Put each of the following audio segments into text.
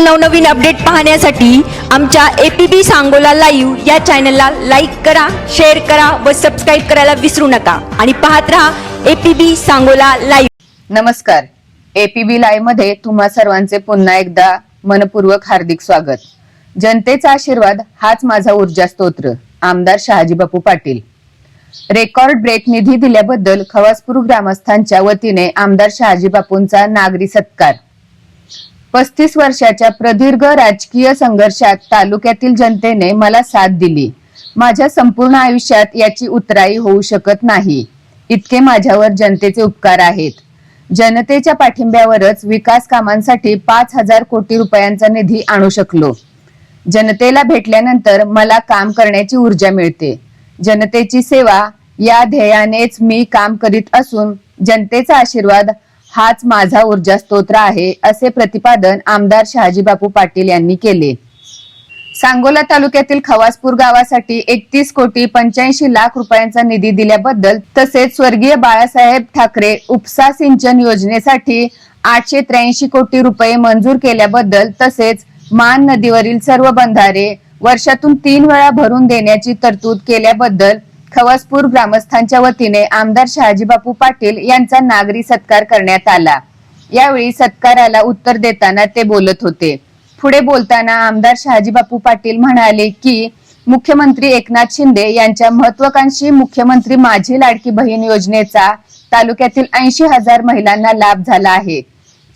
नवनवीन अपडेट पाहण्यासाठी आमच्या एपीबी सांगोला लाईव्ह या चॅनलला लाईक करा शेअर करा व सबस्क्राईब करायला विसरू नका. आणि पाहत रहा बी सांगोला लाईव्ह नमस्कार. एपीबी लाईव्हमध्ये तुम्हा सर्वांचे पुन्हा एकदा मनपूर्वक हार्दिक स्वागत. जनतेचा आशीर्वाद हाच माझा ऊर्जा स्तोत्र आमदार शहाजी बापू पाटील. रेकॉर्ड ब्रेक निधी दिल्याबद्दल खवासपूर ग्रामस्थांच्या वतीने आमदार शहाजी बापूंचा नागरी सत्कार. पस्तीस वर्षाच्या प्रदीर्घ राजकीय संघर्षात तालुक्यातील जनतेने मला साथ दिली. माझ्या संपूर्ण आयुष्यात याची उतराई होऊ शकत नाही. इतके माझ्यावर जनतेचे उपकार आहेत. जनतेच्या पाठिंब्यावरच विकास कामांसाठी पाच हजार कोटी रुपयांचा निधी आणू शकलो. जनतेला भेटल्यानंतर मला काम करण्याची ऊर्जा मिळते. जनतेची सेवा या ध्येयानेच मी काम करीत असून जनतेचा आशीर्वाद हाच माझा ऊर्जा स्तोत्र आहे असे प्रतिपादन आमदार शहाजीबापू पाटील यांनी केले. सांगोला तालुक्यातील खवासपूर गावासाठी एकतीस कोटी पंच्याऐंशी लाख रुपयांचा निधी दिल्याबद्दल तसेच स्वर्गीय बाळासाहेब ठाकरे उपसा सिंचन योजनेसाठी आठशे त्र्याऐंशी कोटी रुपये मंजूर केल्याबद्दल तसेच मान नदीवरील सर्व बंधारे वर्षातून तीन वेळा भरून देण्याची तरतूद केल्याबद्दल खवासपूर ग्रामस्थांच्या वतीने आमदार शहाजीबापू पाटील यांचा नागरी सत्कार करण्यात आला. यावेळी सत्काराला उत्तर देताना ते बोलत होते. पुढे बोलताना आमदार शहाजीबापू पाटील म्हणाले की मुख्यमंत्री एकनाथ शिंदे यांच्या महत्वाकांक्षी मुख्यमंत्री माझी लाडकी बहीण योजनेचा तालुक्यातील ऐंशी हजार महिलांना लाभ झाला आहे.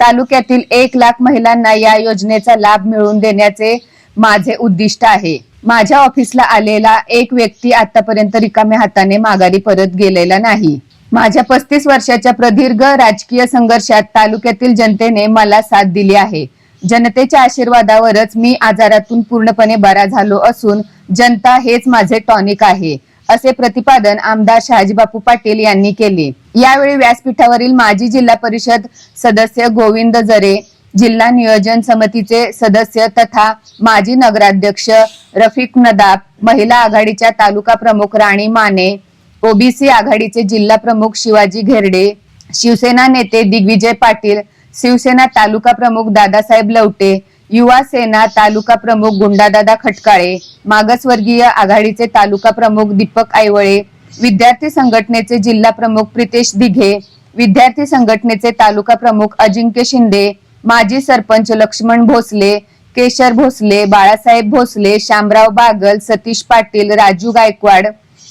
तालुक्यातील एक लाख महिलांना या योजनेचा लाभ मिळवून देण्याचे माझे उद्दिष्ट आहे. माझ्या ऑफिसला आलेला एक व्यक्ती आतापर्यंत रिकाम्या हाताने माघारी परत गेलेला नाही. माझ्या पस्तीस वर्षाच्या प्रदीर्घ राजकीय संघर्षात तालुक्यातील जनतेने मला साथ दिली आहे. जनतेच्या आशीर्वादावरच मी आजारातून पूर्णपणे बरा झालो असून जनता हेच माझे टॉनिक आहे असे प्रतिपादन आमदार शहाजीबापू पाटील यांनी केले. यावेळी व्यासपीठावरील माजी जिल्हा परिषद सदस्य गोविंद जरे जिल्हा नियोजन समितीचे सदस्य तथा माजी नगराध्यक्ष रफिक नदाब महिला आघाडीच्या तालुका प्रमुख राणी माने ओबीसी आघाडीचे जिल्हा प्रमुख शिवाजी घेरडे शिवसेना नेते दिग्विजय पाटील शिवसेना तालुका प्रमुख दादासाहेब लवटे युवा सेना तालुका प्रमुख गुंडादादा खटकाळे मागासवर्गीय आघाडीचे तालुका प्रमुख दीपक आयवळे विद्यार्थी संघटनेचे जिल्हा प्रमुख प्रितेश दिघे विद्यार्थी संघटनेचे तालुका प्रमुख अजिंक्य शिंदे माजी सरपंच लक्ष्मण भोसले केशर भोसले बाळासाहेब भोसले शामराव बागल सतीश पाटील राजू गायकवाड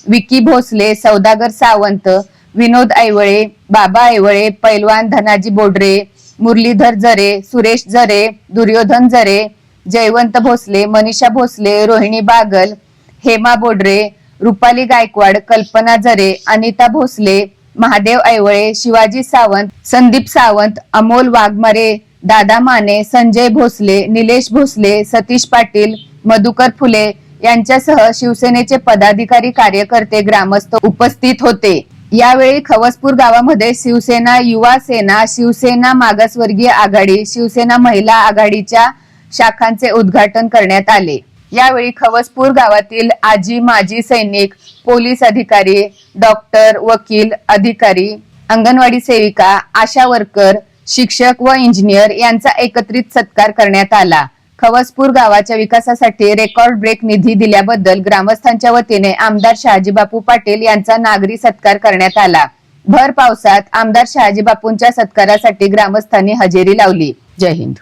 विकी भोसले सौदागर सावंत विनोद ऐवळे बाबा ऐवळे पैलवान धनाजी बोडरे मुरलीधर जरे सुरेश जरे दुर्योधन जरे जयवंत भोसले मनीषा भोसले रोहिणी बागल हेमा बोडरे रुपाली गायकवाड कल्पना जरे अनिता भोसले महादेव ऐवळे शिवाजी सावंत संदीप सावंत अमोल वाघमारे दादा माने संजय भोसले निलेश भोसले सतीश पाटील मधुकर फुले यांच्यासह शिवसेनेचे पदाधिकारी कार्यकर्ते ग्रामस्थ उपस्थित होते. यावेळी खवसपूर गावामध्ये शिवसेना युवा सेना शिवसेना मागासवर्गीय आघाडी शिवसेना महिला आघाडीच्या शाखांचे उद्घाटन करण्यात आले. यावेळी खवसपूर गावातील आजी माजी सैनिक पोलीस अधिकारी डॉक्टर वकील अधिकारी अंगणवाडी सेविका आशा वर्कर शिक्षक व इंजिनियर यांचा एकत्रित सत्कार करण्यात आला. खवसपूर गावाच्या विकासासाठी रेकॉर्ड ब्रेक निधी दिल्याबद्दल ग्रामस्थांच्या वतीने आमदार शहाजीबापू पाटील यांचा नागरी सत्कार करण्यात आला. भर पावसात आमदार शहाजीबापूंच्या सत्कारासाठी ग्रामस्थांनी हजेरी लावली. जय हिंद.